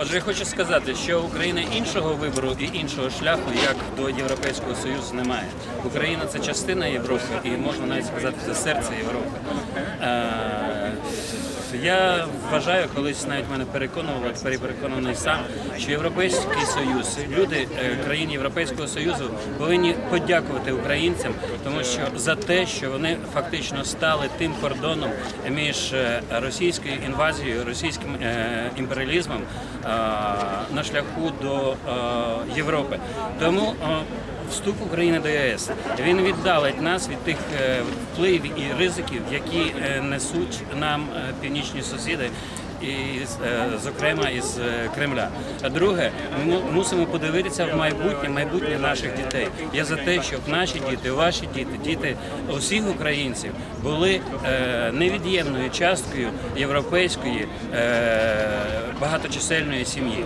Отже, я хочу сказати, що Україна іншого вибору і іншого шляху, як до Європейського Союзу, немає. Україна це частина Європи, і можна навіть сказати, це серце Європи. Я вважаю, колись навіть мене переконували, тепер переконаний сам, що Європейський Союз, люди е, країн Європейського Союзу повинні подякувати українцям, тому що за те, що вони фактично стали тим кордоном між е, російською інвазією, російським е, імперіалізмом на шляху до Європи. Тому Вступ України до ЄС він віддалить нас від тих е, впливів і ризиків, які е, несуть нам е, північні сусіди. І зокрема із Кремля. А друге, ми мусимо подивитися в майбутнє, майбутнє наших дітей. Я за те, щоб наші діти, ваші діти, діти усіх українців були невід'ємною часткою європейської багаточисельної сім'ї.